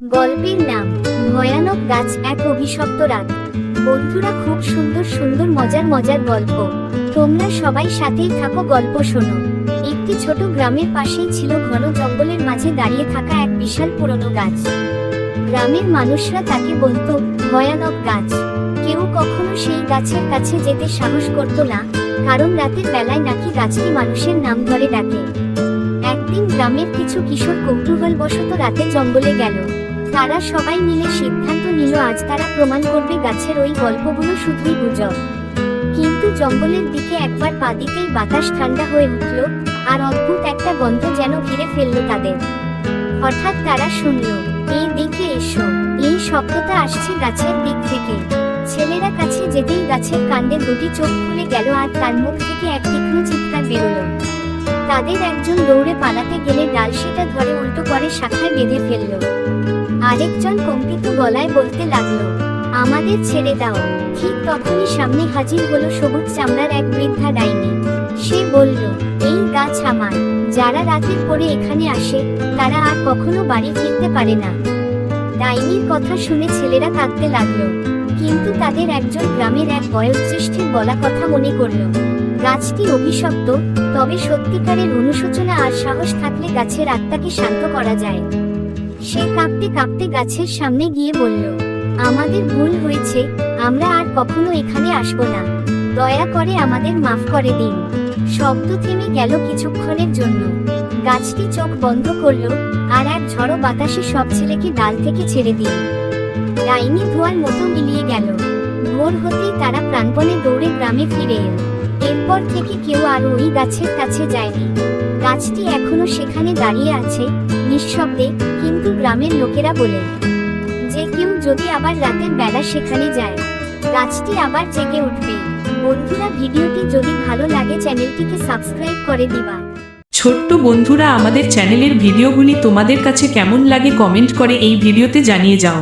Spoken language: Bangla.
গল্পের নাম ভয়ানক গাছ এক অভিশপ্ত রাত। বন্ধুরা, খুব সুন্দর সুন্দর মজার মজার গল্প। তোমরা সবাই সাথেই থাকো, গল্প শোনো। একটি ছোট গ্রামের পাশেই ছিল ঘন জঙ্গলের মাঝে দাঁড়িয়ে থাকা এক বিশাল পুরনো গাছ। গ্রামের মানুষরা তাকে বলতো ভয়ানক গাছ। কেউ কখনো সেই গাছের কাছে যেতে সাহস করতো না, কারণ রাতের বেলায় নাকি গাছটি মানুষের নাম ধরে ডাকে। একদিন গ্রামের কিছু কিশোর কৌতূহলবশত রাতে জঙ্গলে গেল। তারা সবাই মিলে সিদ্ধান্ত নিল, আজ তারা প্রমাণ করবে গাছের ওই গল্পগুলো শুধুই গুজব। কিন্তু জঙ্গলের দিকে একবার পা দিতেই বাতাস ঠান্ডা হয়ে উঠল, আর অদ্ভুত একটা গন্ধ যেন ঘিরে ফেলল তাদের। হঠাৎ তারা শুনল, এই দিকে এসো, এই শব্দটা আসছে গাছের দিক থেকে। ছেলেরা কাছে যেতেই গাছের কাণ্ডে দুটি চোখ খুলে গেল, আর তার মুখ থেকে এক তীক্ষ্ণ চিৎকার বেরোলো। তাদের একজন দৌড়ে পালাতে গেলে ডাল সেটা ধরে উল্টো করে শাখায় বেঁধে ফেলল। আরেকজন কম্পিত গলায় বলতে লাগল, আমাদের ছেড়ে দাও। ঠিক তখনই সামনে হাজির হলো সবুজ চামড়ার এক বৃদ্ধা ডাইনি। সে বলল, এই গাছ আমার। যারা রাতের পরে এখানে আসে, তারা আর কখনো বাড়ি ফিরতে পারে না। ডাইনির কথা শুনে ছেলেরা কাঁদতে লাগল, কিন্তু তাদের একজন গ্রামের এক বয়োজ্যেষ্ঠের বলা কথা মনে করল, গাছটি অভিশপ্ত, তবে সত্যিকারের অনুশোচনা আর সাহস থাকলে গাছের আত্মাকে শান্ত করা যায়। সে কাঁপতে কাঁপতে গাছের সামনে গিয়ে বলল, আমাদের ভুল হয়েছে, আমরা আর কখনো এখানে আসব না। দয়া করে আমাদের মাফ করে দিন। শব্দ থেমে গেল কিছুক্ষণের জন্য। গাছটি চোখ বন্ধ করল, আর এক ঝড়ো বাতাসে সব ছেলেকে ডাল থেকে ছেড়ে দিল। ডাইনি ধোয়ার মতো মিলিয়ে গেল। ভোর হতেই তারা প্রাণপণে দৌড়ে গ্রামে ফিরে এল। এরপর থেকে কেউ আর ওই গাছের কাছে যায়নি। গাছটি এখনও সেখানে দাঁড়িয়ে আছে, নিঃশব্দে, কিন্তু গ্রামের লোকেরা বলে যে কেউ যদি আবার রাতের বেলা সেখানে যায়, গাছটি আবার জেগে উঠবে। বন্ধুরা, ভিডিওটি যদি ভালো লাগে, চ্যানেলটিকে সাবস্ক্রাইব করে দিবা। ছোট্ট বন্ধুরা, আমাদের চ্যানেলের ভিডিওগুলি তোমাদের কাছে কেমন লাগে কমেন্ট করে এই ভিডিওতে জানিয়ে যাও।